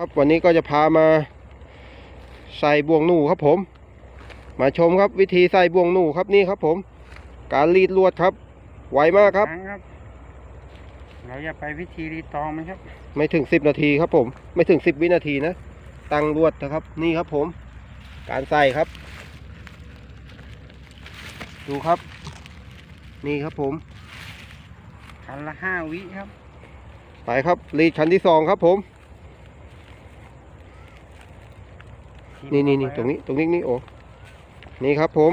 ครับวันนี้ก็จะพามาใส่บ่วงหนูครับผม มาชมครับวิธีใส่บ่วงหนูครับนี่ครับผม การรีดลวดครับ ไวมากครับงครับเราอย่าไปวิธีรีตองมันครับ ไม่ถึงสิบนาทีครับผม ไม่ถึงสิบวินาทีนะ ตั้งลวดนะครับ นี่ครับผม การใส่ครับ ดูครับ นี่ครับผมคันละห้าวิครับ ไปครับรีดชั้นที่สองครับผม นี่นี่นี่ตรงนี้ตรงนี้นี่โอ้นี่ครับผม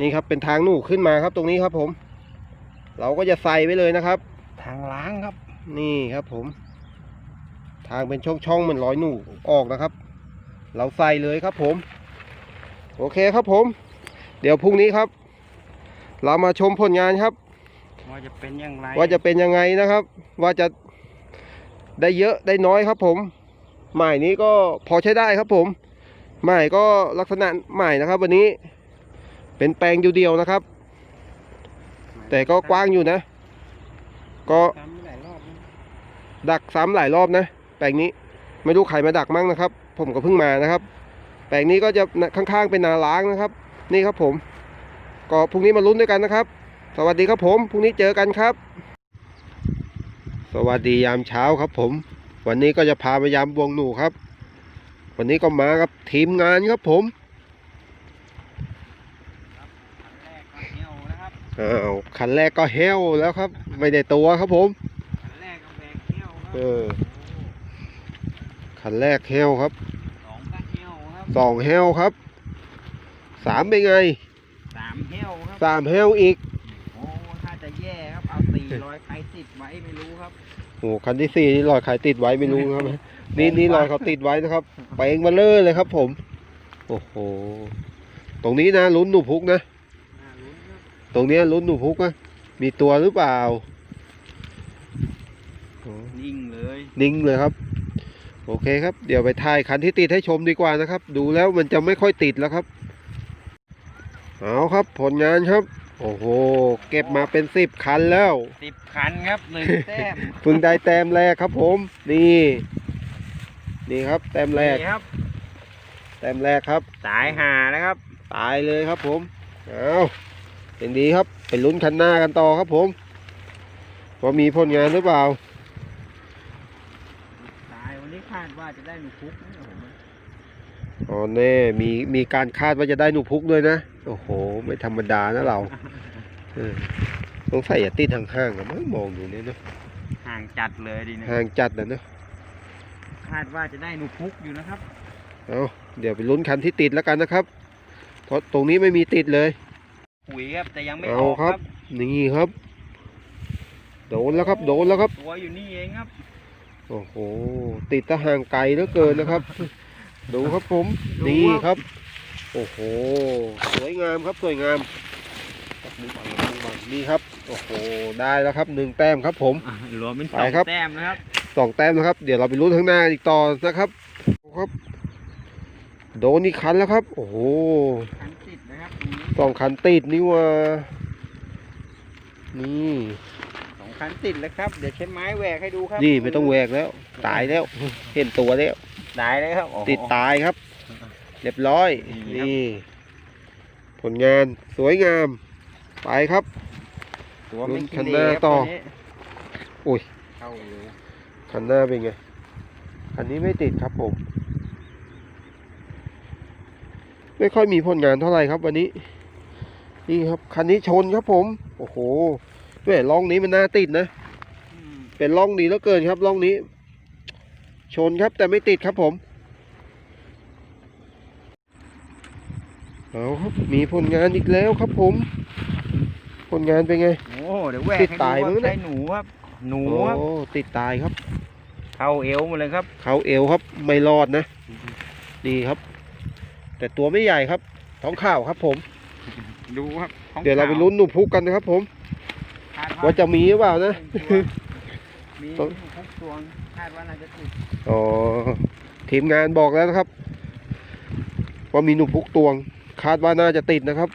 นี่ครับเป็นทางหนูขึ้นมาครับ ตรงนี้ครับผม เราก็จะใส่ไว้เลยนะครับ ทางล้างครับ นี่ครับผม ทางเป็นช่องๆเหมือนร้อยหนูออกนะครับ เราใส่เลยครับผม โอเคครับผม เดี๋ยวพรุ่งนี้ครับ เรามาชมผลงานครับ ว่าจะเป็นอย่างไรว่าจะเป็นยังไงนะครับ ว่าจะได้เยอะได้น้อยครับผม ใหมายนี้ก็พอใช้ได้ครับผมใหมายก็ลักษณะใหมายนะครับ วันนี้เป็นแปลงเดียวๆนะครับ แต่ก็กว้างอยู่นะ ก็ดักซ้ำหลายรอบนะ แปลงนี้ไม่รู้ใครมาดักมั่งนะครับ ผมก็เพิ่งมานะครับ แปลงนี้ก็จะข้างๆเป็นนาล้างนะครับ นี่ครับผม ก็พรุ่งนี้มาลุ้นด้วยกันนะครับ สวัสดีครับผมพรุ่งนี้เจอกันครับ สวัสดียามเช้าครับผม วันนี้ก็จะพามายามบวงหนูครับ วันนี้ก็มากับทีมงานครับผมคันแรกก็เหี่ยวนะครับอ้าวคันแรกก็เฮลแล้วครับ ไม่ได้ตัวครับผมคันแรกก็แบกเหี่ยวครัเออคันแรกเฮลครับสองก็เหี่ยวครับสองเฮลครับสามเป็นไงสามเหี่ยวครับสามเฮลอีกโอ้ถ้าจะแย่ครับเอาสี่ร้อยใครติดไว้ไม่รู้ครับ โอ้คันที่สี่นี่รอยใครติดไว้ไม่รู้ครับ นี่นี่รอยเขาติดไว้นะครับไปเองมาเลยเลยครับผม โอ้โห ตรงนี้นะลุ้นหนูพุกนะน่าลุ้นครับตรงเนี้ยลุ้นหนูพุกนะ มีตัวหรือเปล่าโอ้นิ่งเลย นิ่งเลยครับ โอเคครับ เดี๋ยวไปถ่ายคันที่ติดให้ชมดีกว่านะครับ ดูแล้วมันจะไม่ค่อยติดแล้วครับ เอาครับผลงานครับ โอ้โห เก็บมาเป็นสิบคันแล้ว สิบคันครับหนึ่งแต้มเพิ่งได้แต้มแรกครับผม นี่ นี่ครับ แต้มแรกนี่ครับ แต้มแรกครับสายหานะครับ ตายเลยครับผม เอาเป็นดีครับ ไปลุ้นคันหน้ากันต่อครับผมว่ามีผลงานหรือเปล่าสายวันนี้คาดว่าจะได้หนูคุกนะผมว่าอ๋อแน่ มีมีการคาดว่าจะได้หนูพุกด้วยนะ โอ้โห ไม่ธรรมดานะเราเออต้องใส่อย่าติดห่างๆกันมั้งมองดูเนี่ยเนอะห่างจัดเลยดีนะห่างจัดนะเนอะคาดว่าจะได้หนูพุกอยู่นะครับเอาเดี๋ยวไปลุ้นคันที่ติดแล้วกันนะครับ เพราะตรงนี้ไม่มีติดเลยปุ๋ยครับแต่ยังไม่เอาออกคครัรับบนี่ครับ โดนแล้วครับโดนแล้วครับตัวอยู่นี่เองครับโอ้โหติดตะห่างไกลเหลือเกินนะครับ ดูครับผมนี่ครับ โอ้โห สวยงามครับสวยงามจับมือบังมือบังนี่ครับ โอ้โห ได้แล้วครับหนึ่งแต้มครับผมอะรวมเป็นสไปองครับแต้มนะครับสองแต้มนะครับ เดี๋ยวเราไปลุ้นข้างหน้าอีกต่อนะครับดูครับ โดนอีกคันแล้วครับ โอ้โหคันติดนะครับตรงนี้สองคันติดนี่ว่านี่สองคันติดแล้วครับ เดี๋ยวใช้ไม้แหวกให้ดูครับ นี่ไม่ต้องแหวกแล้ว ตายแล้ว เห็นตัวแล้ว ตายเลยครับโอ้โหติดตายครับ เรียบร้อย นี่ครับ นี่ ผลงานสวยงาม ไปครับ ตัวไม่ลุ้นขี้คันเหหน้าร่ครับต่อตัวนี้อุ้ย เข้าอยู่คันหน้าเป็นไง คันนี้ไม่ติดครับผม ไม่ค่อยมีผลงานเท่าไหร่ครับวันนี้ นี่ครับ คันนี้ชนครับผม โอ้โหแม่ร่องนี้มันน่าติดนะ อืมเป็นร่องดีเหลือเกินครับร่องนี้ ชนครับแต่ไม่ติดครับผม เอาครับมีผลงานอีกแล้วครับผม ผลงานเป็นไง โอ้เดี๋ยวแหวกติดให้ตายดูมั้ว่างเนี่ย ใช่หนูครับ หนูโอ้ครับติดตายครับ เข้าเอวหมาเลยครับ เขาเอวครับไม่รอดนะนี่ครับ แต่ตัวไม่ใหญ่ครับ ท้องข่าวครับผม ดูครับของเดี๋ยวเราไปลุ้นหนูพุกกันนะครับผมคาดว่าจะมีหรือเปล่านะ มีต้องทุกตัวคาดว่าน่าจะติดอ๋อทีมงานบอกแล้วนะครับ ว่ามีหนูพุกตวง คาดว่าน่าจะติดนะครับ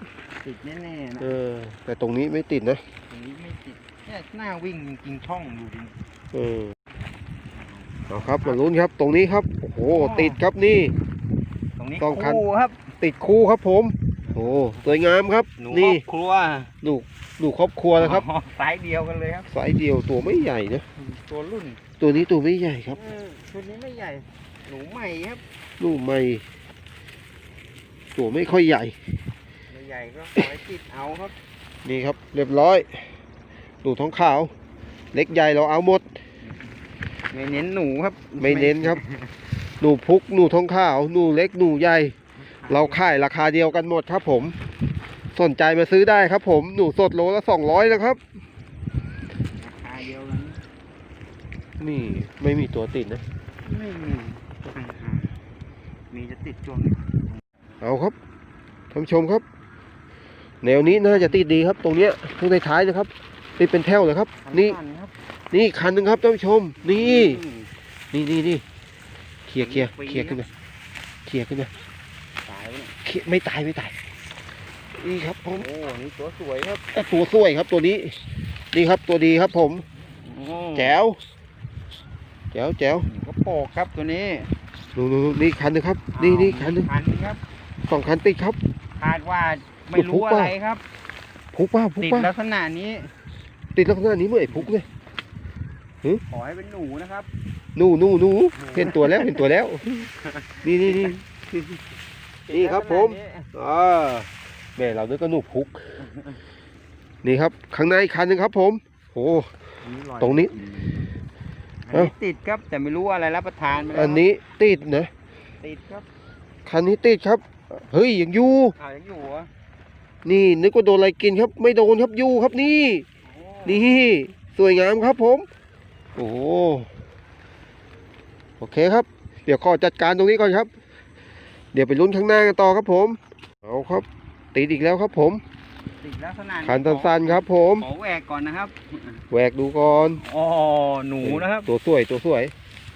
ติดแน่ๆนะเออแต่ตรงนี้ไม่ติดนะตรงนี้ไม่ติดเนี่ยหน้าวิ่งจริงๆช่องดูดิเออเอาครับมาลุ้นครับ ตรงนี้ครับโอ้โหติดครับนี่ ตรงนี้ต้องคัน คู่ครับ ติดคู่ครับผม โอ้สวยงามครับ หนูนี่ครอบครัวลูกลูกครอบครัวนะครับ อ๋อสายเดียวกันเลยครับ สายเดียวตัวไม่ใหญ่นะตัวรุ่นตัวนี้ตัวไม่ใหญ่ครับ เออตัวนี้ไม่ใหญ่ หนูใหม่ครับ ลูกไม่ ตัวไม่ค่อยใหญ่ไม่ใหญ่ก็ขอให้ติดเอาครับ นี่ครับเรียบร้อย ดูท้องขาว เล็กใหญ่เราเอาหมด ไม่เน้นหนูครับ ไม่เน้นครับ หนูพุกหนูท้องขาว หนูเล็กหนูใหญ่ เราขายราคาเดียวกันหมดครับผม สนใจมาซื้อได้ครับผม หนูสดโลละสองร้อยนะครับ ราคาเดียวกัน นี่ไม่มีตัวติดนะ ไม่มีต่างหากมีจะติดจน เอาครับท่านผู้ชมครับ แนวนี้น่าจะติดดีครับ ตรงเนี้ยข้างในท้ายนะครับติดเป็นแถวเลยครับ นี่สั้ๆครับนี่คันหนึ่งครับท่านผู้ชม นี่อืมนี่นี่นี่เคลียร์เคลียร์ปีเคลียร์ขึ้นมาเคลียร์ขึ้นมาสายไว้เนี่ยเคลียร์ไม่ตายไม่ตายนี่ครับผมโอ้นี่ตัวสวยครับอะตัวสวยครับตัวนี้นี่ครับตัวดีครับผมโอ้แจ๋วแจ๋วแจ๋วก็โปกครับตัวนี้นู่นนู่นนู่นนี่คันหนึงครับ นี่นี่คันหนึงคันครับ สองคันติดครับ คาดว่าไม่พุรู้กอะเปล่าไรครับพุกป้าพุกติดป้าลักษณะนี้ ติดลักษณะนี้เมื่อไอ้พุกเลยขอให้เป็นหนูนะครับนู่นนู่นนู่นเห็นตัวแล้วเห็นตัวแล้ว นี่นี่นี่นี่ครับผมอ่าแม่เรานึกก็หนูพุก นี่ครับ ข้างในคันหนึ่งครับ ผมโอ้ตรงนี้อันนี้ติดครับแต่ไม่รู้อะไรรับประทานไปแล้วอันนี้ติดนะติดครับคันนี้ติดครับ เฮ้ยยังอยู่อ้าวยังอยู่เหรอนี่นึกว่าโดนอะไรกินครับ ไม่โดนครับอยู่ครับนี่ โอ้นี่ สวยงามครับผม โอ้โหโอเคครับ เดี๋ยวขอจัดการตรงนี้ก่อนครับ เดี๋ยวไปลุ้นข้างหน้ากันต่อครับผม เอาครับ ติดอีกแล้วครับผม ติดลักษณะคันสั้นๆครับผม ขอแหวกก่อนนะครับแหวกดูก่อน อ๋อหนูนะครับ ตัวสวยตัวสวย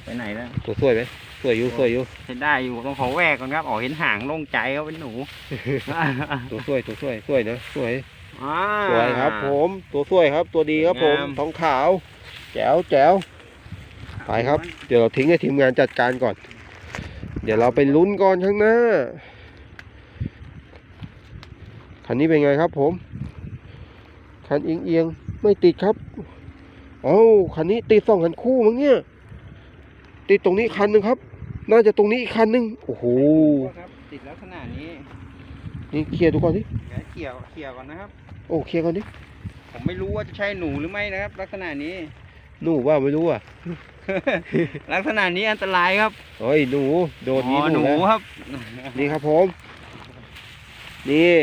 ไปไหนแล้วตัวสวยไหม สวยอยู่สวยอยู่ใช้ได้อยู่ต้องขอแหวกก่อนครับอ๋อเห็นหางโล่งใจเขาเป็นหนู ตัวสวยตัวสวยสวยนะสวยอ่าสวยครับ ผมตัวสวยครับ ตัวดีครับผมงามท้องขาว แจ๋วแจ๋วไปครับ เดี๋ยวเราทิ้งให้ทีมงานจัดการก่อน เดี๋ยวเราไปลุ้นก่อนข้างหน้าคันนี้เป็นไงครับ ผมคันเอียงเอียงๆไม่ติดครับ เอ้าคันนี้ติดสองคันคู่มั้งเนี่ย ติดตรงนี้คันหนึ่งครับ น่าจะตรงนี้อีกคันหนึ่งโอ้โหครับติดลักษณะนี้นี่เคลียร์ดูก่อนดิเดี๋ยวเขี่ยวเขี่ยวก่อนนะครับ โอ้เคลียร์ก่อนดิผมไม่รู้ว่าจะใช่หนูหรือไม่นะครับ ลักษณะนี้ หนูว่าไม่รู้อะ ลักษณะนี้อันตรายครับเฮ้ยหนู โดนนี้อ๋อหหนูนูนะครับ นี่ครับผม นี่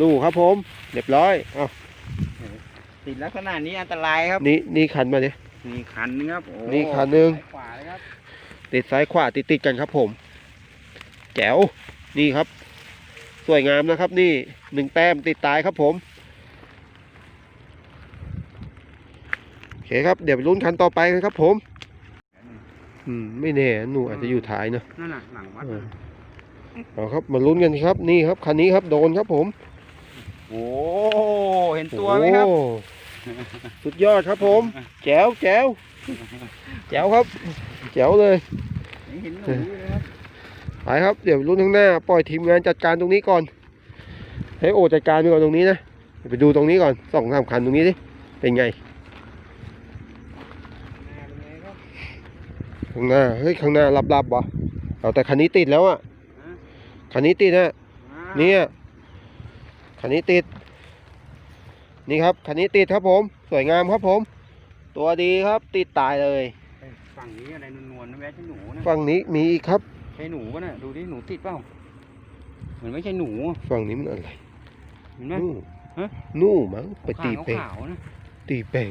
ลูกครับผม เรียบร้อยเอาติดลักษณะนี้อันตรายครับ นี่นี่คันมาเนี่ย นี่คันนึงครับโอ้นี่คันหนึ่งซ้ายขวาเลยครับติดซ้ายขวาติดติดกันครับผม แจ๋วนี่ครับ สวยงามนะครับ นี่หนึ่งแต้มติดตายครับผมโอเคครับเดี๋ยวไปลุ้นคันต่อไปกันครับ ผม อืมไม่แน่หนูอาจจะอยู่ท้ายเนอะนั่นน่ะหลังวัดเออน่ะเอาครับมาลุ้นกันครับ นี่ครับคันนี้ครับโดนครับผม โอ้เห็นตัวไหมครับ โอ้ สุดยอดครับผม แจ๋วแจ๋วแจ๋วครับ แจ๋วเลยยังเห็นหนูอยู่เลยครับไปครับ เดี๋ยวรุ่นข้างหน้า ปล่อยทีมงานจัดการตรงนี้ก่อน ให้โอจัดการไปก่อนตรงนี้นะเดี๋ยวไปดูตรงนี้ก่อนสองสามคันตรงนี้ดิเป็นไงหน้าเป็นไงครับข้างหน้าเฮ้ยข้างหน้ารับๆวะเอาแต่คันนี้ติดแล้วอะฮะคันนี้ติดนะอ่าเนี่ยคันนี้ติด นี่ครับคันนี้ติดครับผม สวยงามครับผม ตัวดีครับติดตายเลยเอ้ยฝั่งนี้อะไรนวลๆนะแวะใช่หนูนะฝั่งนี้มีอีกครับ ใช่หนูป่ะน่ะดูดิหนูติดเปล่าเหมือนไม่ใช่หนูฝั่งนี้มันอะไรเห็นไหม นู่ฮะ นู่มั้งไปตีขาวเป่งขาวๆนะตีแปลง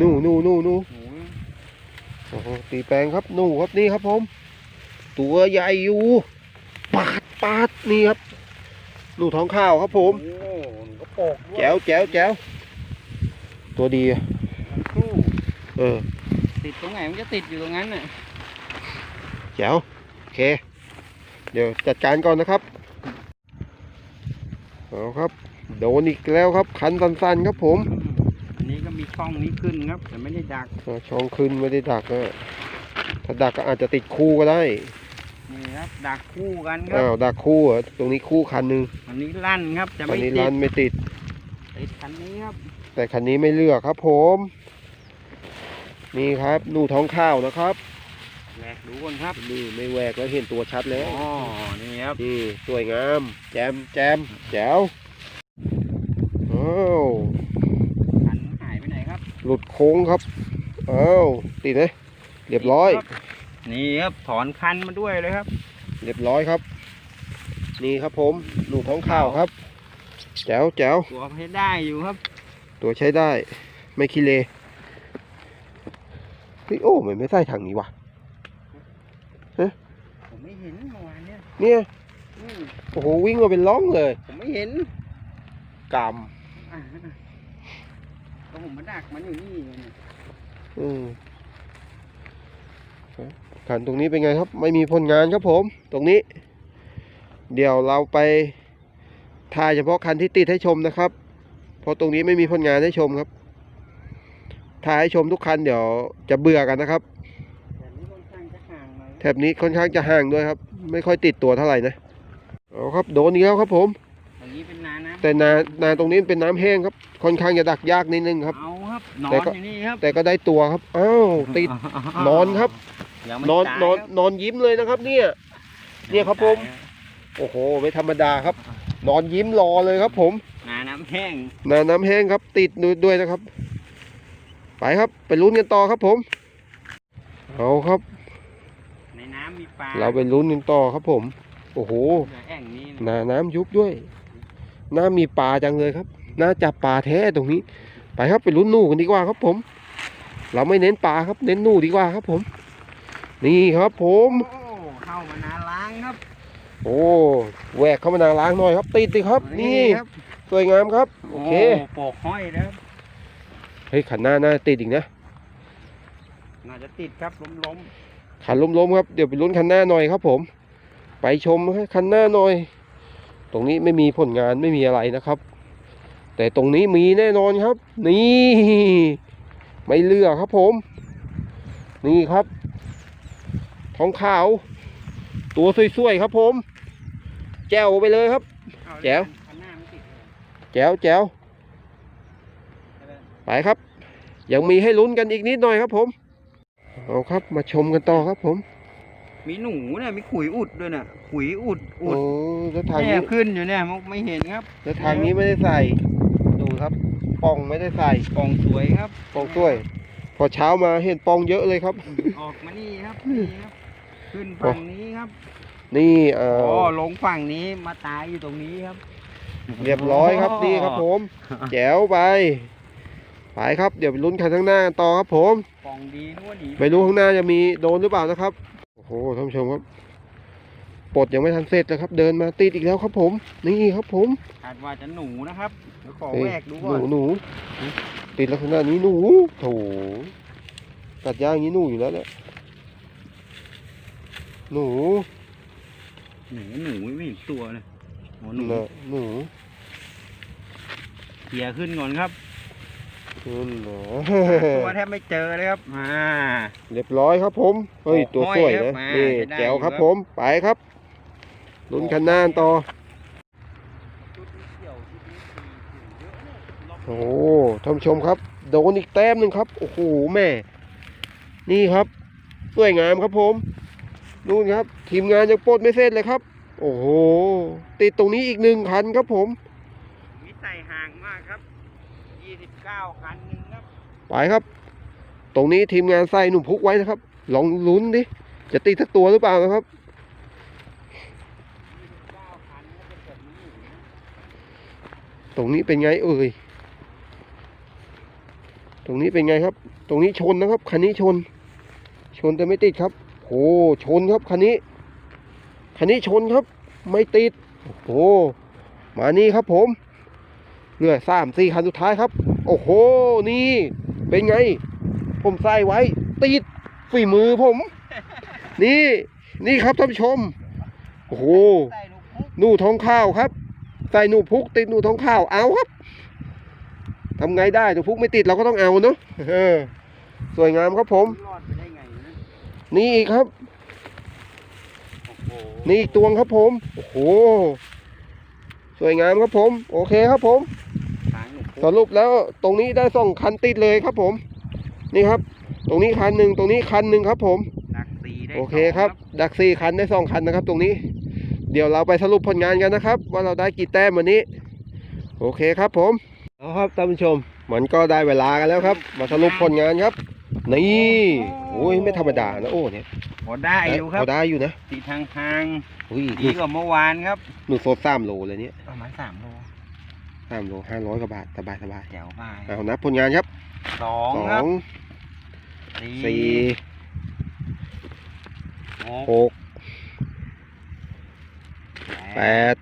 นู่นู่นู่นู่หนูโอ้โหตีแปลงครับนู่ครับนี่ครับผม ตัวใหญ่อยู่ ปาดปาดนี่ครับ ลูกท้องข้าวครับผมโอ้หนูก็โปกด้วยแจ๋วแจ๋วแจ๋วตัวดีอะทั้งคู่เออ ติดตรงไหนมันจะติดอยู่ตรงนั้นน่ะแจ๋วโอเค เดี๋ยวจัดการก่อนนะครับเอาครับ โดนอีกแล้วครับ คันสั้นๆครับผมอันนี้ก็มีช่องนี้ขึ้นครับ แต่ไม่ได้ดัก อ่าช่องขึ้นไม่ได้ดักนะถ้าดักก็อาจจะติดคู่ก็ได้ นี่ครับดักคู่กันครัอ้าบวดักคู่เหรอตรงนี้คู่คันหนึ่งอันนี้ลั่นครับจะคัไม่นนี้ติรัดนไม่ติด ติดคันนี้ครับแต่คันนี้ไม่เลือกครับผม นี่ครับหนูท้องข้าวนะครับแหลกดูก่อนครับนี่ไม่แหวกแล้วเห็นตัวชัดแล้วอ๋อนี่ครับนี่สวยงาม แจมแจมแจ๋วอ้าวคันหายไปไหนครับหลุดโค้งครับอ้าวติดไหมเรียบร้อยติดค นี่ครับถอนคันมาด้วยเลยครับ เรียบร้อยครับ นี่ครับผมหนูท้องข้าวครับ แจ๋วแจ๋วตัวให้ได้อยู่ครับ ตัวใช้ได้ ไม่ขี้เลเฮ้ยโอ้มันไม่ใส่ถังนี้วะผมไม่เห็นเมื่อวานเนี่ยเนี่ยอืมโอ้โหวิ่งมาเป็นล่องเลย ผมไม่เห็นกอ่าก็ผมมาดักมันอยู่นี่ไงเนี่ยำอืม ขันตรงนี้เป็นไงครับ ไม่มีผลงานครับผม ตรงนี้ เดี๋ยวเราไปถ่ายเฉพาะคันที่ติดให้ชมนะครับ เพราะตรงนี้ไม่มีผลงานให้ชมครับถ่ายให้ชมทุกคันเดี๋ยวจะเบื่อกันนะครับแต่นี่ค่อนข้างจะห่างหน่อยแถบนี้ค่อนข้างจะห่างด้วยครับ ไม่ค่อยติดตัวเท่าไหร่นะเอาครับโดนอีกแล้วครับผมตรงนี้เป็นนานะแต่นานาตรงนี้เป็นน้ำแห้งครับ ค่อนข้างจะดักยากนิดนึงครับเอาครับนอแต่นก็อยู่นี่ครับแต่ก็ได้ตัวครับอ้าวติดนอนครับ ยังไม่นอนตายนอนครับนอนยิ้มเลยนะครับ เนี่ย เนี่ยครับผม โอ้โห ไม่ธรรมดาครับ นอนยิ้มรอเลยครับ ผมนาน้ำแห้งนาน้ำแห้งครับ ติดด้วยนะครับ ไปครับ ไปลุ้นกันต่อครับ ผม เอาครับ ในน้ำมีปลาเราไปลุ้นกันต่อครับ ผม โอ้โหเดี๋ยวแอ่งนี้นะนาน้ำยุบด้วยน้ามีปลาจังเลยครับน่าจับปลาแท้ตรงนี้ ไปครับไปลุ้นหนูกันดีกว่าครับผม เราไม่เน้นปลาครับ เน้นหนูดีกว่าครับผม นี่ครับผมโอ้เข้ามานาล้างครับ โอ้แหวกเข้ามานาล้างหน่อยครับติดสิครับ นี่ครับสวยงามครับ โอเคโปกห้อยแล้วเฮ้ยขันหน้าน่าติดอีกนะน่าจะติดครับล้มขันล้มๆครับเดี๋ยวไปลุ้นคันหน้าหน่อยครับ ผม ไปชมให้คันหน้าหน่อย ตรงนี้ไม่มีผลงานไม่มีอะไรนะครับ แต่ตรงนี้มีแน่นอนครับ นี่ ไม่เลือกครับผม นี่ครับ ท้องขาว ตัวสวยๆครับผม แจวไปเลยครับๆเอาแจ๋วคันหน้าไม่ติดเลยแจวแจวไปครับ ยังมีให้ลุ้นกันอีกนิดหน่อยครับผมเอาครับมาชมกันต่อครับผม มีหนูเนี่ยมีขุยอุดด้วยน่ะขุยอุดอุโอ้ดแล้วทางเนี่นี้ยขึ้นอยู่เนี่ยมไม่เห็นครับแล้วทางนี้ไม่ได้ใส่ ดูครับปองไม่ได้ใส่กล่องสวยครับปองด้วย พอเช้ามาเห็นปองเยอะเลยครับ ออกมานี่ครับนี่ครับ ขึ้นฝั่งนี้ครับนี่เออ๋ออลงฝั่งนี้มาตายอยู่ตรงนี้ครับ เรียบร้อยครับนี่ครับผม แจ๋วไปไปครับเดี๋ยวไปลุ้นคันข้างหน้ากันต่อครับผม กล่องดีนู่นดีไม่รู้ข้างหน้าจะมีโดนหรือเปล่านะครับ โอ้โห ท่านผู้ชมครับ ปลดยังไม่ทันเสร็จเลยครับ เดินมาติดอีกแล้วครับผม นี่ครับผม คาดว่าจะหนูนะครับเดี๋ยวขอเฮ้ยแวกดูหก่อนูนหนู ติดลักษณะนี้หนูโถตัดยางอย่างนี้หนูอยู่แล้วเนี่ย หนูหนูหนูไม่เห็นตัวเลยโอ้หนูนะหนูเคลียร์ขึ้นก่อนครับนั่นเหรอตัวแทบไม่เจอเลยครับอ่าเรียบร้อยครับผมเฮ้ยโอ้ตัวห้อยสวยครันะบมานี่ได้แจ๋วอยู่ครับครับผมไปครับลุ้นคันหน้ากันต่อชุดนี้เกี่ยวชุดนี้สี่ถึงเยอะเนี่ยรอบโอ้ท่านผู้ชมครับโดนอีกแต้มหนึ่งครับ โอ้โหแม่ นี่ครับ สวยงามครับผม นู่นครับ ทีมงานยังปลดไม่เสร็จเลยครับ โอ้โห ติดตรงนี้อีกหนึ่งคันครับผมวิสัยห่างมากครับ29คันหนึงครับ ไปครับ ตรงนี้ทีมงานใส่หนุ่มพุกไว้นะครับ ลองลุ้นดิ จะติดสักตัวหรือเปล่านะครับ29คันก็เป็นแบบนี้อยู่นะตรงนี้เป็นไงเอ่ย ตรงนี้เป็นไงครับ ตรงนี้ชนนะครับ คันนี้ชน ชนแต่ไม่ติดครับ โอ้ชนครับคันนี้คันนี้ชนครับ ไม่ติดโอ้โหมานี่ครับผมเหลือสามสี่คันสุดท้ายครับ โอ้โหนี่เป็นไง ผมใส่ไว้ ติดฝีมือผม นี่นี่ครับท่านผู้ชม โอ้โหหนูท้องข้าวครับ ใส่หนูพุกติดหนูท้องข้าวเอาครับทำไงได้ตัวพุกไม่ติดเราก็ต้องเอาเนาะสวยงามครับผม นี่อีกครับโอ้โหนี่อีกตวงครับผม โอ้โห สวยงามครับผม โอเคครับผมทางหนูสรุปแล้วตรงนี้ได้สองคันติดเลยครับผม นี่ครับ ตรงนี้คันหนึ่งตรงนี้คันหนึ่งครับ ผมดักสีได้โอเคครับ ดักซี่คันได้สองคันนะครับ ตรงนี้ เดี๋ยวเราไปสรุปผลงานกันนะครับ ว่าเราได้กี่แต้มวันนี้ โอเคครับผม เอาครับท่านผู้ชม มันก็ได้เวลากันแล้วครับ มาสรุปผลงานครับ นี่โอ้ยไม่ธรรมดานะโอ้เนี่ยพอได้อยู่ครับเอาได้อยู่นะสีทางทางอุ้ยๆดีกว่าเมื่อวานครับหนูโซดสามโลเลยเนี่ยประมาณสามโลสามโลห้าร้อยกว่าบาทสบายสบายแจ๋วไปเอานับผลงานครับสองสอครับงสี่สี่หกหกแปด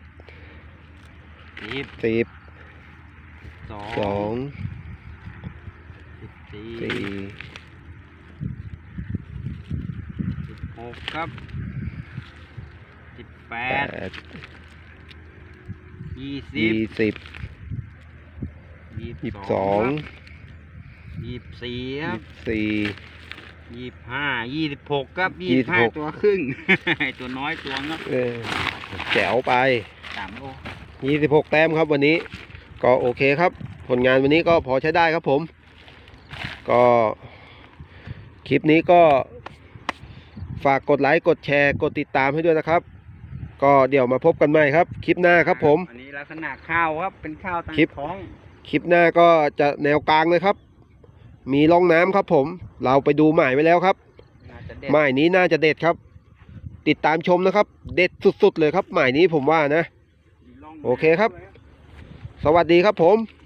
สิบสิบสองสอง สิบสี่ สี่ สิบ หกครับสิบแปแปดดยี่สิบยี่สิบยี่ยี่สิสิบบสสอองงยี่สิบสี่คยี่รับสิบสี่ ยี่สิบห้ายี่สิบหกครับยี่ยี่สิสิบบหห้ากตัวครึ่ง ตัวน้อยตัวเนาะเออแจ๋วไป สามโลยี่สิบหกแต้มครับวันนี้ก็โอเคครับ ผลงานวันนี้ก็พอใช้ได้ครับผม ก็คลิปนี้ก็ ฝากกดไลค์กดแชร์กดติดตามให้ด้วยนะครับ ก็เดี๋ยวมาพบกันใหม่ครับ คลิปหน้าครับผม อันนี้ลักษณะข้าวครับเป็นข้าวตั้งคลิป ท้อง คลิปหน้าก็จะแนวกลางเลยครับ มีร่องน้ำครับผม เราไปดูหมายไว้แล้วครับ น่าจะเด็ดหมายนี้น่าจะเด็ดครับ ติดตามชมนะครับ เด็ดสุดๆเลยครับหมายนี้ผมว่านะ มีร่งโอเคครับด้วยสวัสดีครับผมค